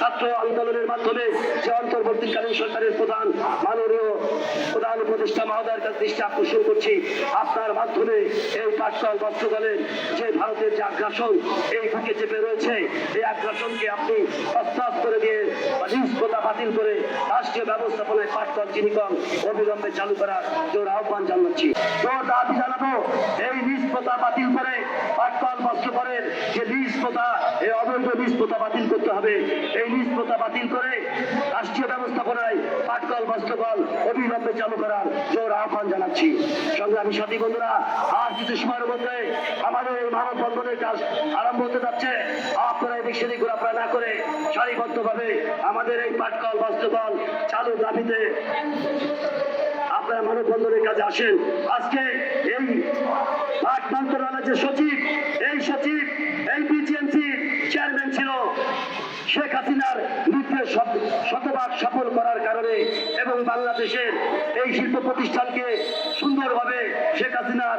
ছাত্র আন্দোলনের মাধ্যমে যে অন্তর্বর্তীকালীন সরকারের প্রধান, মাননীয় প্রধান উপদেষ্টা মহোদয়ের কাছে দৃষ্টি আকর্ষণ করছি। আপনার মাধ্যমে এই পাটকল বস্ত্রদলের যে ভারতের যে আগ্রাসন, এই বুকে চেপে রয়েছে, এই আগ্রাসনকে আপনি প্রস্তাব করে দিয়ে নিষ্পতা বাতিল করে রাষ্ট্রীয় ব্যবস্থাপনায় পাটকল চিনিকল অবিলম্বে চালু করার জোর আহ্বান জানাচ্ছি। জোর দাবি জানাব, এই নিষ্পতা বাতিল করে পাটকল বস্ত্রকরের যে নিষ্পতা এই অবৈধ বাতিল করতে হবে। এই বাতিল করে রাষ্ট্রীয় ব্যবস্থাপনায় পাটকল অবিলম্বে চালু করার জোর আহ্বান জানাচ্ছি। সাথী বন্ধুরা আর কিছু সময়ের মধ্যে আমাদের এই মানব বন্ধনের কাজ আরম্ভ হতে যাচ্ছে। আপনারা ঘোরাফেরা না করে সারিবদ্ধভাবে আমাদের এই পাটকল চালু দাবিতে আপনারা মানববন্ধনের কাজে আসেন। আজকে এই পাট মন্ত্রণালয়ের যে সচিব, এই সচিব, এই বিজিএমসি শেখ হাসিনার শত- শতভাগ সফল করার কারণে এবং বাংলাদেশের এই শিল্প প্রতিষ্ঠানকে সুন্দরভাবে শেখ হাসিনার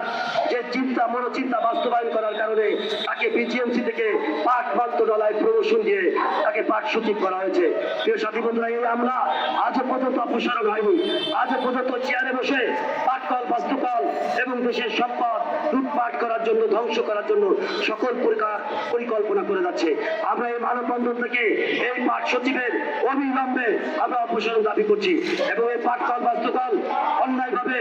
যে চিন্তা, মনোচিন্তা বাস্তবায়ন করার কারণে তাকে বিজিএমসি থেকে পাট মন্ত্রণালয় প্রমোশন দিয়ে তাকে পাট সচিব করা হয়েছে। প্রিয় সাথী বন্ধুরা, এই আমরা আজও পর্যন্ত অপসারণ হয়নি। আজও পর্যন্ত চেয়ারে বসে পাটকল বাস্তুকল দেশের সম্পদ লুটপাট করার জন্য, ধ্বংস করার জন্য সকল পরিকল্পনা করে যাচ্ছে। আমরা এই মানববন্ধন থেকে এই পাট সচিবের অবিলম্বে আমরা অপসারণ দাবি করছি এবং এই পাটকল বাস্তুকল অন্যায়ভাবে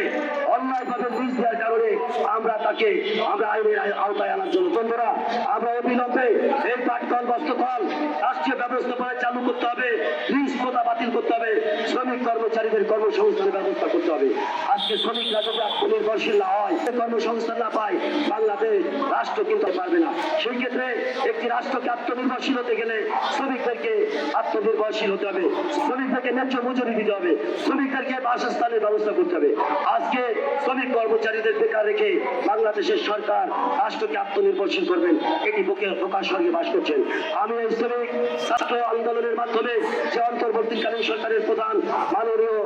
অন্যায়ভাবে লিজ দেওয়ার কারণে আমরা তাকে, আমরা আইনের আওতায় আনার জন্য। বন্ধুরা, আমরা অবিলম্বে এই পাটকল বাস্তুকল রাষ্ট্রীয় ব্যবস্থাপনায় চালু করতে হবে লিজ প্রথা বাতিল করতে হবে, শ্রমিক কর্মচারীদের কর্মসংস্থানের ব্যবস্থা করতে হবে। আজকে শ্রমিকরা যদি আত্মনির্ভরশীল না হয় কর্মসংস্থান না পায়, বাংলাদেশ রাষ্ট্র কিন্তু পারবে না। সেই ক্ষেত্রে একটি রাষ্ট্রকে আত্মনির্ভরশীল হতে গেলে শ্রমিকদেরকে আত্মনির্ভরশীল হতে হবে, শ্রমিকদেরকে ন্যায্য মজুরি দিতে হবে, শ্রমিকদেরকে বাসস্থানের ব্যবস্থা করতে হবে। আজকে শ্রমিক কর্মচারীদের বেকার রেখে বাংলাদেশের সরকার রাষ্ট্রকে আত্মনির্ভরশীল করবেন, এটি বুকে প্রকাশ স্বর্গে বাস করছেন। আমি এই শ্রমিক ছাত্র আন্দোলনের মাধ্যমে যে অন্তর্বর্তীকালীন সরকারের প্রধান মাননীয়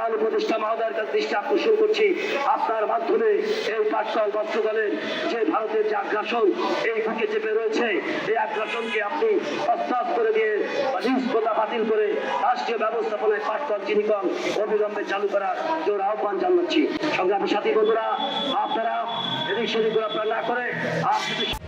প্রধান উপদেষ্টা মহোদয়ের কাছে দৃষ্টি আকর্ষণ করছি। আপনার মাধ্যমে এই পাটকল বস্ত্রদলের যে ভারতের যে আগ্রাসন, এই বুকে চেপে রয়েছে, এই আগ্রাসনকে আপনি প্রস্তাব করে দিয়ে নিষ্পতা বাতিল করে রাষ্ট্রীয় ব্যবস্থাপনায় পাটকল চিনিকল অবিলম্বে চালু করার জোর আহ্বান জানাচ্ছি। সংগ্রামী সাথী বন্ধুরা, আপনারা এদিক সেদিক ঘোরাফেরা না করে কিছু